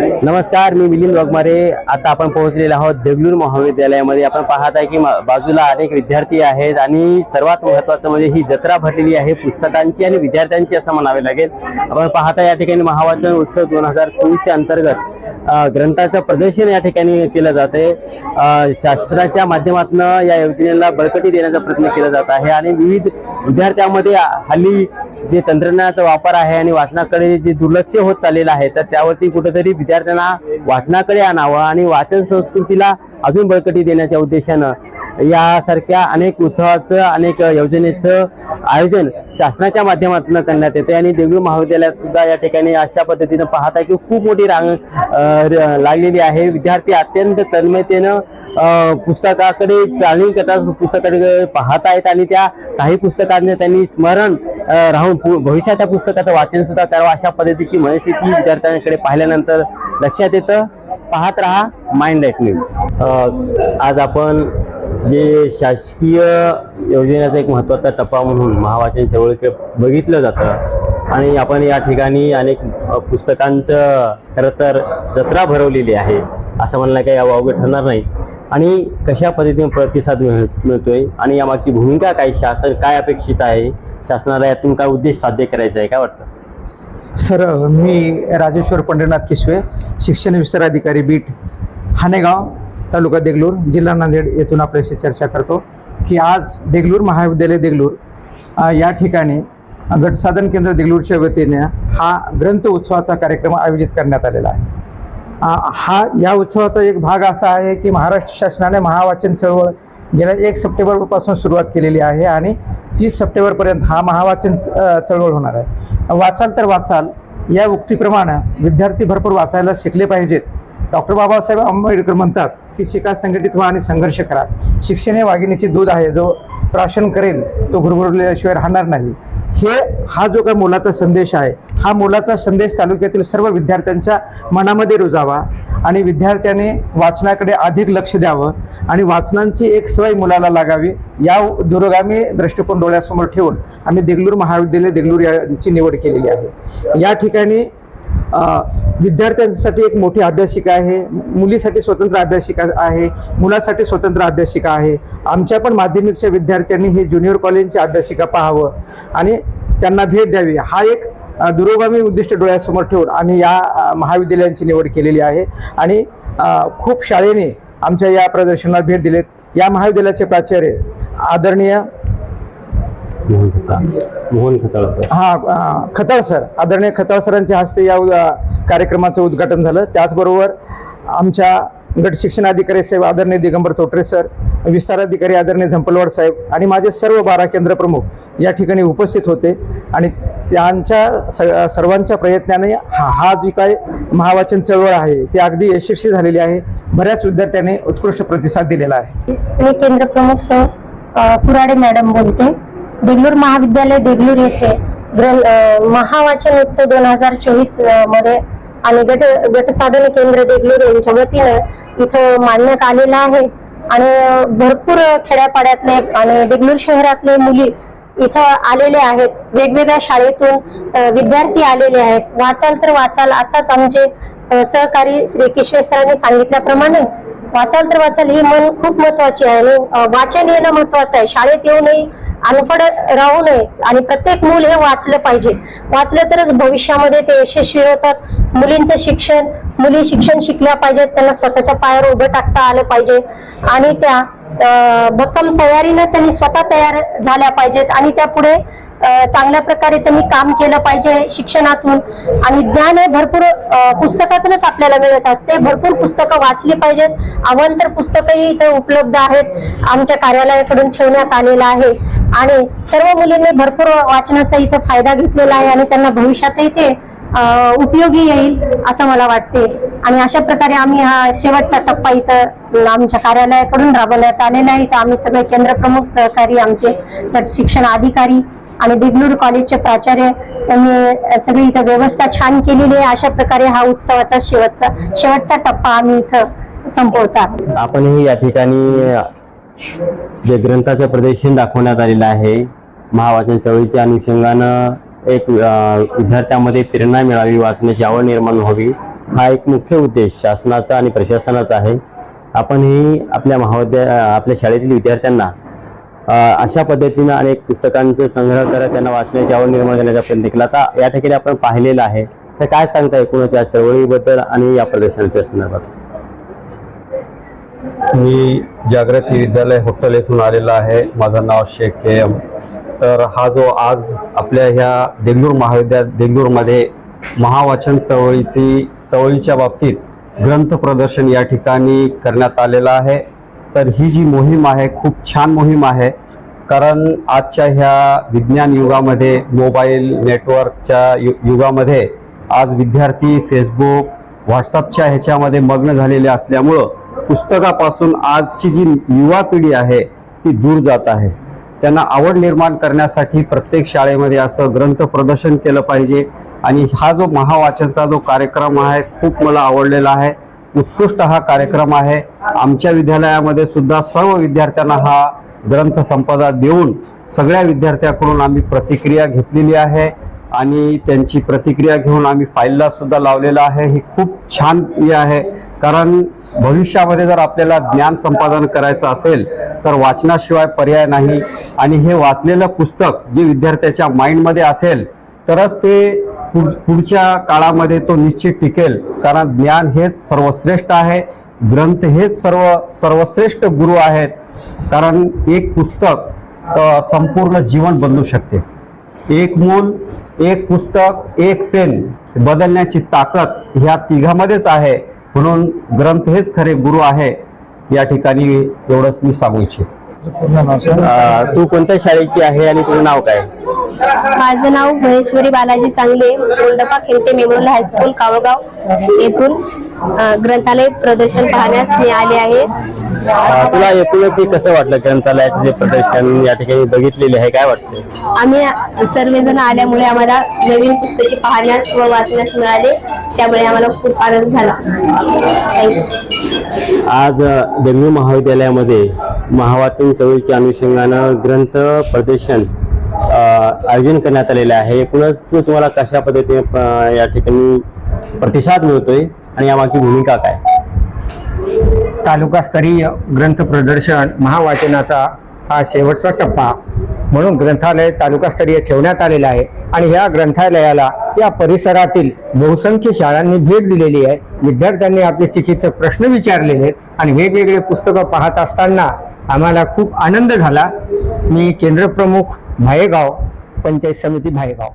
नमस्कार मी मिलिंद वाघमारे. आता आपण पोहोचलेलो आहोत देगलूर महाविद्यालयामध्ये. आपण पाहत आहे की बाजूला अनेक विद्यार्थी आहेत आणि सर्वात महत्वाचं म्हणजे ही जत्रा भरलेली आहे. पुस्तकांची आणि विद्यार्थ्यांची असं म्हणावे लागेल. आपण पाहता या ठिकाणी महावाचन उत्सव दोन हजार चोवीसच्या अंतर्गत ग्रंथाचं प्रदर्शन या ठिकाणी केलं जाते शास्त्राच्या माध्यमातून या योजनेला बळकटी देण्याचा प्रयत्न केला जात आहे आणि विविध विद्यार्थ्यांमध्ये हल्ली जे तंत्रज्ञानाचा वापर आहे आणि वाचनाकडे जे दुर्लक्ष होत चाललेलं आहे तर त्यावरती कुठेतरी विद्यार्थ्यांना वाचनाकडे आणावं आणि वाचन संस्कृतीला अजून बळकटी देण्याच्या उद्देशानं यासारख्या अनेक उत्सवाचं अनेक योजनेचं आयोजन शासनाच्या माध्यमातून करण्यात येते आणि देगलूर महाविद्यालयात सुद्धा या ठिकाणी अशा पद्धतीनं पाहत आहे की खूप मोठी रांग र- लागलेली आहे. विद्यार्थी अत्यंत तन्मयतेनं पुस्तकाकडे चालणी करतात पुस्तकाकडे पाहत आहेत आणि त्या काही पुस्तकांना त्यांनी स्मरण राहून पु- भविष्यात त्या पुस्तकाचं वाचन सुद्धा करावं अशा पद्धतीची मनस्थिती विद्यार्थ्यांकडे पाहिल्यानंतर लक्षात येतं. पाहत राहा माइंड लाईफ न्यूज. आज आपण जे शासकीय योजनेचा एक महत्त्वाचा टप्पा म्हणून महावाचन चळवळीकडे बघितलं जातं आणि आपण या ठिकाणी अनेक पुस्तकांचं खरं तर जत्रा भरवलेली आहे असं म्हणलं काही अवघड ठरणार नाही. आणि कशा पद्धतीने प्रतिसाद मिळ मिळतोय आणि यामागची भूमिका काय? शासन काय अपेक्षित आहे? शासनाला यातून काय उद्देश साध्य करायचा आहे? काय वाटतं? सर मी राजेश्वर पंढरनाथ किशवे शिक्षण विस्तार अधिकारी बीट हानेगाव तालुका देगलूर जिल्हा नांदेड येथून आपल्याशी चर्चा करतो की आज देगलूर महाविद्यालय देगलूर या ठिकाणी गटसाधन केंद्र देगलूरच्या वतीने हा ग्रंथ उत्सवाचा कार्यक्रम आयोजित करण्यात आलेला आहे. हा या उत्सवाचा एक भाग असा आहे की महाराष्ट्र शासनाने महावाचन चळवळ गेल्या एक सप्टेंबरपासून सुरुवात केलेली आहे आणि तीस सप्टेंबरपर्यंत हा महावाचन चळवळ होणार आहे. वाचाल तर वाचाल या उक्तीप्रमाणे विद्यार्थी भरपूर वाचायला शिकले पाहिजेत. डॉक्टर बाबासाहेब आंबेडकर म्हणतात की शिका संघटित व्हा आणि संघर्ष करा. शिक्षण हे वाघिणीचे दूध आहे जो प्राशन करेल तो घुरघुरल्याशिवाय राहणार नाही. हे हा जो काही मोलाचा संदेश आहे हा मुलाचा संदेश तालुक्यातील सर्व विद्यार्थ्यांच्या मनामध्ये रुजावा आणि विद्यार्थ्याने वाचनाकडे अधिक लक्ष द्यावं आणि वाचनांची एक सवय मुलाला लागावी या दूरगामी दृष्टिकोन डोळ्यासमोर ठेवून आम्ही देगलूर महाविद्यालय देगलूर यांची निवड केलेली आहे. या ठिकाणी विद्यार्थ्यांसाठी एक मोठी अभ्यासिका आहे मुलीसाठी स्वतंत्र अभ्यासिका आहे मुलासाठी स्वतंत्र अभ्यासिका आहे. आमच्या पण माध्यमिकच्या विद्यार्थ्यांनी हे ज्युनियर कॉलेजची अभ्यासिका पाहावं आणि त्यांना भेट द्यावी. हा एक दुरोगामी उद्दिष्ट डोळ्यासमोर ठेवून आम्ही या महाविद्यालयांची निवड केलेली आहे. आणि खूप शाळेने आमच्या या प्रदर्शनाला भेट दिलेत. या महाविद्यालयाचे प्राचार्य आदरणीय मोहन खताळ. सर. हा खताळ सर. आदरणीय खताळ सरांच्या हस्ते या कार्यक्रमाचं उद्घाटन झालं. त्याचबरोबर आमच्या गट शिक्षण अधिकारी साहेब आदरणीय दिगंबर तोटरे सर विस्तार अधिकारी आदरणीय झंपलवाड साहेब आणि माझे सर्व बारा केंद्र प्रमुख या ठिकाणी उपस्थित होते. आणि त्यांच्या स- सर्वांच्या प्रयत्नाने हा हा जी काय महावाचन चळवळ आहे ती अगदी यशस्वी झालेली आहे. बऱ्याच विद्यार्थ्यांनी उत्कृष्ट प्रतिसाद दिलेला आहे. मी केंद्र प्रमुख सर कुराडे मॅडम बोलते. देगलूर महाविद्यालय देगलूर येथे ग्रं महावाचन उत्सव दोन हजार चोवीसमध्ये आणि गट गटसाधन केंद्र देगलूर यांच्या वतीनं इथं मांडण्यात आलेलं आहे. आणि भरपूर खेड्यापाड्यातले आणि देगलूर शहरातले मुली इथं आलेले आहेत. वेगवेगळ्या शाळेतून विद्यार्थी आलेले आहेत. वाचाल तर वाचाल. आताच आमचे सहकारी श्री किशोर सरांनी सांगितल्याप्रमाणे वाचाल तर वाचाल ही मन खूप महत्वाची आहे आणि वाचन येणं महत्वाचं आहे. शाळेत येऊ नये अनपड राहू नये आणि प्रत्येक मूल हे वाचलं पाहिजे. वाचलं तरच भविष्यामध्ये ते यशस्वी होतात. मुलींचं शिक्षण मुली शिक्षण शिकल्या पाहिजेत. त्यांना स्वतःच्या पायावर उभं टाकता आलं पाहिजे. आणि त्या भक्कम तयारीनं त्यांनी स्वतः तयार झाल्या पाहिजेत आणि त्या पुढे चांगल्या प्रकारे त्यांनी काम केलं पाहिजे शिक्षणातून. आणि ज्ञान हे भरपूर पुस्तकातूनच आपल्याला मिळत असते. भरपूर पुस्तकं वाचली पाहिजेत. अवंतर पुस्तकही इथं उपलब्ध आहेत. आमच्या कार्यालयाकडून ठेवण्यात आलेलं आहे. आणि सर्व मुलींनी भरपूर वाचनाचा इथं फायदा घेतलेला आहे आणि त्यांना भविष्यातही ते उपयोगी येईल असं मला वाटते. आणि अशा प्रकारे आम्ही हा शेवटचा टप्पा इथं आमच्या कार्यालयाकडून राबवण्यात आलेला आहे. तर आम्ही सगळे केंद्र प्रमुख सहकारी आमचे शिक्षण अधिकारी आणि देगलूर कॉलेजचे प्राचार्य त्यांनी सगळी इथं व्यवस्था छान केलेली आहे. अशा प्रकारे हा उत्सवाचा शेवटचा शेवटचा टप्पा आम्ही इथं संपवतात आपणही या ठिकाणी जे ग्रंथाचं प्रदर्शन दाखवण्यात आलेलं आहे महावाचन चळवळीच्या अनुषंगानं एक विद्यार्थ्यांमध्ये प्रेरणा मिळावी वाचण्याची आवड निर्माण व्हावी हा एक मुख्य उद्देश शासनाचा आणि प्रशासनाचा आहे. आपणही आपल्या महाविद्या आपल्या शाळेतील विद्यार्थ्यांना अशा पद्धतीनं अनेक पुस्तकांचे संग्रह करत त्यांना वाचण्याची आवड निर्माण करण्याचा प्रयत्न केला. आता या ठिकाणी आपण पाहिलेलं आहे. तर काय सांगता एकूणच या चळवळीबद्दल आणि या प्रदर्शनाच्या संदर्भात? मी जागृती विद्यालय हॉटेल येथून आलेला आहे. माझं नाव शेख के एम. तर हा जो आज आपल्या ह्या देगलूर महाविद्या देगलूरमध्ये महावाचन चळवळीची चळवळीच्या बाबतीत ग्रंथ प्रदर्शन या ठिकाणी करण्यात आलेलं आहे. तर ही जी मोहीम आहे खूप छान मोहीम आहे. कारण आजच्या ह्या विज्ञान युगामध्ये मोबाईल नेटवर्कच्या यु युगामध्ये आज विद्यार्थी फेसबुक व्हॉट्सअपच्या ह्याच्यामध्ये मग्न झालेले असल्यामुळं पुस्तकापासून आजची जी युवा पिढी आहे ती दूर जात आहे. त्यांना आवड निर्माण करण्यासाठी प्रत्येक शाळेमध्ये असं ग्रंथ प्रदर्शन केलं पाहिजे. आणि हा जो महावाचनचा जो कार्यक्रम आहे खूप मला आवडलेला आहे. उत्कृष्ट हा कार्यक्रम आहे. आमच्या विद्यालयामध्ये सुद्धा सर्व विद्यार्थ्यांना हा ग्रंथ संपदा देऊन सगळ्या विद्यार्थ्याकडून आम्ही प्रतिक्रिया घेतलेली आहे. आणि त्यांची प्रतिक्रिया घेऊन आम्ही फाईलला सुद्धा लावलेला आहे. ही खूप छान आहे. कारण भविष्यामध्ये जर आपल्याला ज्ञान संपादन करायचं असेल तर वाचनाशिवाय पर्याय नाही. आणि हे वाचलेलं पुस्तक जे विद्यार्थ्याच्या माइंडमध्ये असेल तरच ते पुढ- पुढच्या काळामध्ये तो निश्चित टिकेल. कारण ज्ञान हेच सर्वश्रेष्ठ आहे ग्रंथ हेच सर्व सर्वश्रेष्ठ गुरु आहेत. कारण एक पुस्तक संपूर्ण जीवन बदलू शकते. एक मूल एक पुस्तक एक पेन बदलण्याची ताकद ह्या तिघामध्येच आहे. म्हणून ग्रंथ हेच खरे गुरु आहे या ठिकाणी एवढंच मी सांगू इच्छितो. अ, तू कोणत्या शाळेची आहे आणि तुझं नाव काय? माझं नाव महेश्वरी बालाजी चांगले गोंडपा खेळते मेमोरियल हायस्कूल कावगाव येथून अ, ग्रंथालय प्रदर्शन पाहण्यास मी आले आहे. तुला एकूणच कसं वाटलं ग्रंथालयाचं जे प्रदर्शन या ठिकाणी बघितलेले आहे? काय वाटतं? आम्ही सर्वजण आल्यामुळे आम्हाला नवीन पुस्तके पाहण्यास व वाचण्यास मिळाले. त्यामुळे आम्हाला खूप आनंद झाला. आज देगलूर महाविद्यालयामध्ये महावाचन चळवळीच्या अनुषंगानं ग्रंथ प्रदर्शन आयोजन करण्यात आलेलं आहे. एकूणच तुम्हाला कशा पद्धतीने या ठिकाणी प्रतिसाद मिळतोय? आणि यामागची भूमिका काय? तालुकास्तरीय ग्रंथ प्रदर्शन महावाचनाचा हा शेवटचा टप्पा. म्हणून ग्रंथालय तालुकास्तरीय ठेवण्यात आलेलं आहे आणि ह्या ग्रंथालयाला या परिसरातील बहुसंख्य शाळांनी भेट दिलेली आहे. विद्यार्थ्यांनी आपले चिकीचे प्रश्न विचारलेले आहेत आणि वेगवेगळे पुस्तकं पाहत असताना आम्हाला खूप आनंद झाला. मी केंद्रप्रमुख भायेगाव पंचायत समिती भायेगाव.